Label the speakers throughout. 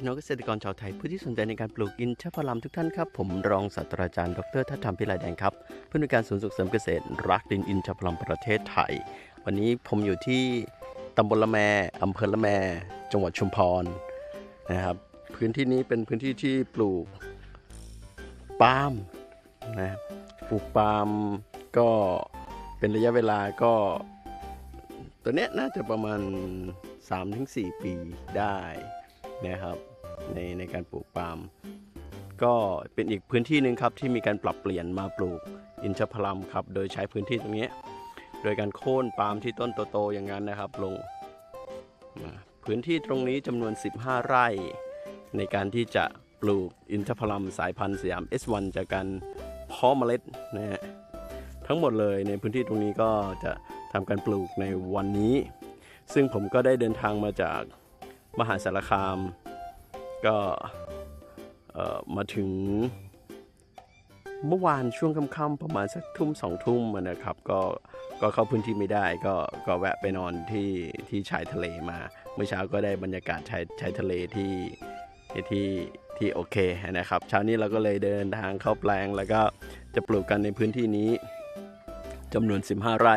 Speaker 1: พี่น้องเกษตรกรชาวไทยผู้ที่สนใจในการปลูกอินทผลัมทุกท่านครับ ผมรองศาสตราจารย์ดรทัศธรรมพิไลแดงครับผู้อำนวยการศูนย์ส่งเสริมเกษตร รักดินอินทผลัมประเทศไทย วันนี้ผมอยู่ที่ตำบลละแมอำเภอละแม จังหวัดชุมพรนะครับ พื้นที่นี้เป็นพื้นที่ที่ปลูกปาล์มนะปลูกปาล์มก็เป็นระยะเวลาก็ตัวเนี้ยน่าจะประมาณ 3-4 ปีได้ นะครับในในการปลูกปาล์มก็เป็นอีกพื้นที่หนึ่งครับที่มีการปรับเปลี่ยนมาปลูกอินทผลัมครับ โดยใช้พื้นที่ตรงนี้ โดยการโค่นปาล์มที่ต้นโตๆอย่างนั้นนะครับลงพื้นที่ตรงนี้จำนวน 15 ไร่ ในการที่จะปลูกอินทผลัมสายพันธุ์สยาม S1 จากการเพาะเมล็ดนะฮะทั้งหมดเลยในพื้นที่ตรงนี้ก็จะทำการปลูกในวันนี้ ซึ่งผมก็ได้เดินทางมาจาก มหาสารคาม ก็มาถึงเมื่อวานช่วงค่ำๆประมาณสักทุ่มสองทุ่มนะครับก็ก็เข้าพื้นที่ไม่ได้ก็ก็แวะไปนอนที่ที่ชายทะเลมา เมื่อเช้าก็ได้บรรยากาศชายชายทะเลที่ที่ที่โอเคนะครับ เช้านี้เราก็เลยเดินทางเข้าแปลงแล้วก็จะปลูกกันในพื้นที่นี้ จำนวน 15 ไร่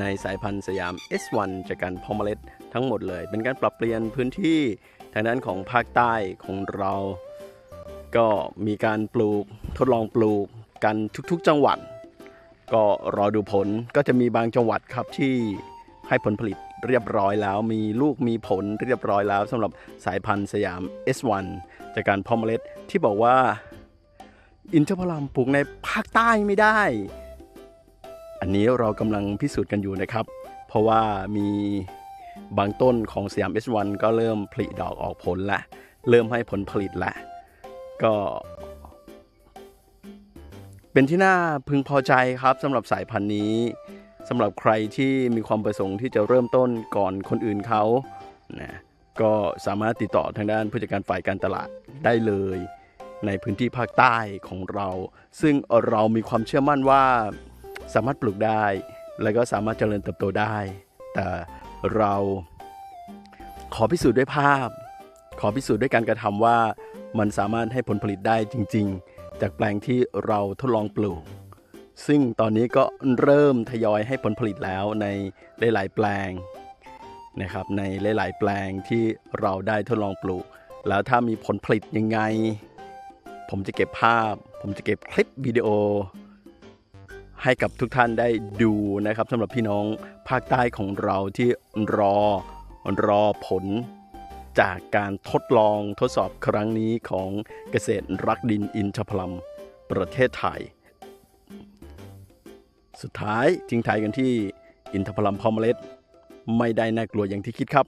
Speaker 1: ในสายพันธุ์สยาม S1 จากการเพาะเมล็ดทั้งหมดเลย เป็นการปรับเปลี่ยนพื้นที่ทางด้านของภาคใต้ของเรา ก็มีการปลูกทดลองปลูกกันทุกๆจังหวัด ก็รอดูผลก็จะมีบางจังหวัดครับที่ให้ผลผลิตเรียบร้อยแล้ว มีลูกมีผลเรียบร้อยแล้วสำหรับสายพันธุ์สยาม S1 จากการเพาะเมล็ดที่บอกว่าอินทผลัมปลูกในภาคใต้ไม่ได้ อันนี้เรากำลังพิสูจน์กันอยู่นะครับ เพราะว่ามีบางต้นของสยาม S1 ก็เริ่มผลิดอกออกผลและ เริ่มให้ผลผลิตแล้วก็ เป็นที่น่าพึงพอใจครับสำหรับสายพันธุ์นี้สำหรับใครที่มีความประสงค์ที่จะเริ่มต้นก่อนคนอื่นเขานะก็สามารถติดต่อทางด้านผู้จัดการฝ่ายการตลาดได้เลย ในพื้นที่ภาคใต้ของเรา ซึ่งเรามีความเชื่อมั่นว่า สามารถปลูกได้ แล้วก็สามารถเจริญเติบโตได้ แต่เราขอพิสูจน์ด้วยภาพ ขอพิสูจน์ด้วยการกระทำว่ามันสามารถให้ผลผลิตได้จริง ๆ จากแปลงที่เราทดลองปลูก ซึ่งตอนนี้ก็เริ่มทยอยให้ผลผลิตแล้วในหลาย ๆ แปลงนะครับในหลาย ๆ แปลงที่เราได้ทดลองปลูก แล้วถ้ามีผลผลิตยังไง ผมจะเก็บภาพ ผมจะเก็บคลิปวิดีโอ ให้กับทุกท่านได้ดูนะครับสำหรับพี่น้องภาคใต้ของเราที่รอรอผลจากการทดลองทดสอบครั้งนี้ของเกษตรรักดินอินทผลัมประเทศไทย สุดท้ายทิ้งท้ายกันที่อินทผลัมพอมเมล็ด ไม่ได้น่ากลัวอย่างที่คิดครับ